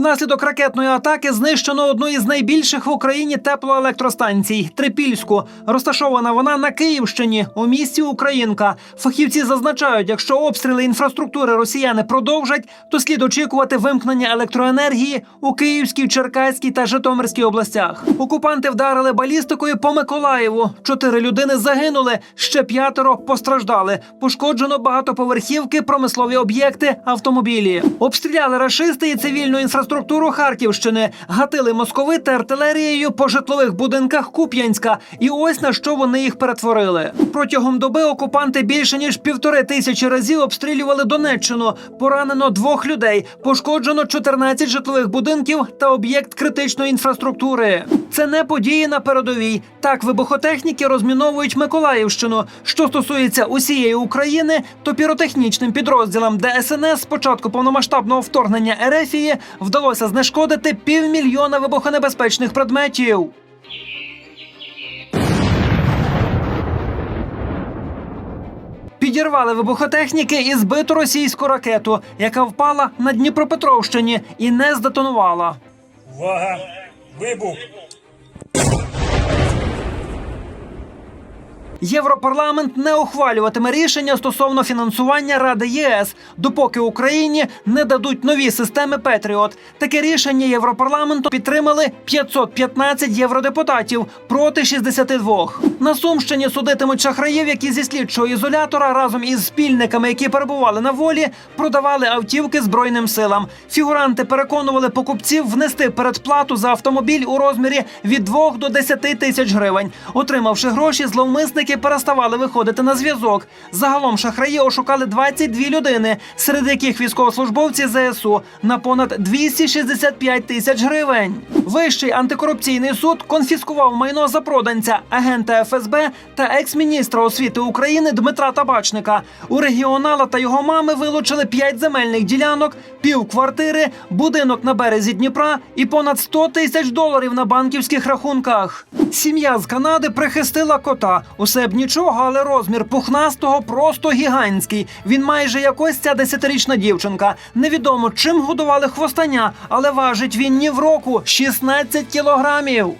Внаслідок ракетної атаки знищено одну із найбільших в Україні теплоелектростанцій Трипільську. Розташована вона на Київщині у місті Українка. Фахівці зазначають, якщо обстріли інфраструктури росіяни продовжать, то слід очікувати вимкнення електроенергії у Київській, Черкаській та Житомирській областях. Окупанти вдарили балістикою по Миколаєву. Чотири людини загинули, ще п'ятеро постраждали. Пошкоджено багатоповерхівки, промислові об'єкти, автомобілі. Обстріляли рашисти і цивільну інфраструктуру Харківщини, гатили московити артилерією по житлових будинках Куп'янська. І ось на що вони їх перетворили. Протягом доби окупанти більше ніж півтори тисячі разів обстрілювали Донеччину. Поранено двох людей, пошкоджено 14 житлових будинків та об'єкт критичної інфраструктури. Це не події на передовій. Так вибухотехніки розміновують Миколаївщину. Що стосується усієї України, то піротехнічним підрозділам ДСНС з початку повномасштабного вторгнення Ерефії вдалося знешкодити півмільйона вибухонебезпечних предметів. Підірвали вибухотехніки і збиту російську ракету, яка впала на Дніпропетровщині і не здетонувала. Увага! Вибух! Європарламент не ухвалюватиме рішення стосовно фінансування Ради ЄС, допоки Україні не дадуть нові системи Петріот. Таке рішення Європарламенту підтримали 515 євродепутатів проти 62. На Сумщині судитимуть шахраїв, які зі слідчого ізолятора разом із спільниками, які перебували на волі, продавали автівки збройним силам. Фігуранти переконували покупців внести передплату за автомобіль у розмірі від 2 до 10 тисяч гривень. Отримавши гроші, зловмисники переставали виходити на зв'язок. Загалом шахраї ошукали 22 людини, серед яких військовослужбовці ЗСУ на понад 265 тисяч гривень. Вищий антикорупційний суд конфіскував майно запроданця, агента ФСБ та екс-міністра освіти України Дмитра Табачника. У регіонала та його мами вилучили 5 земельних ділянок, пів квартири, будинок на березі Дніпра і понад 100 тисяч доларів на банківських рахунках. Сім'я з Канади прихистила кота. Усе б нічого, але розмір пухнастого просто гігантський. Він майже як ось ця десятирічна дівчинка. Невідомо чим годували хвостання, але важить він ні в року 16 кілограмів.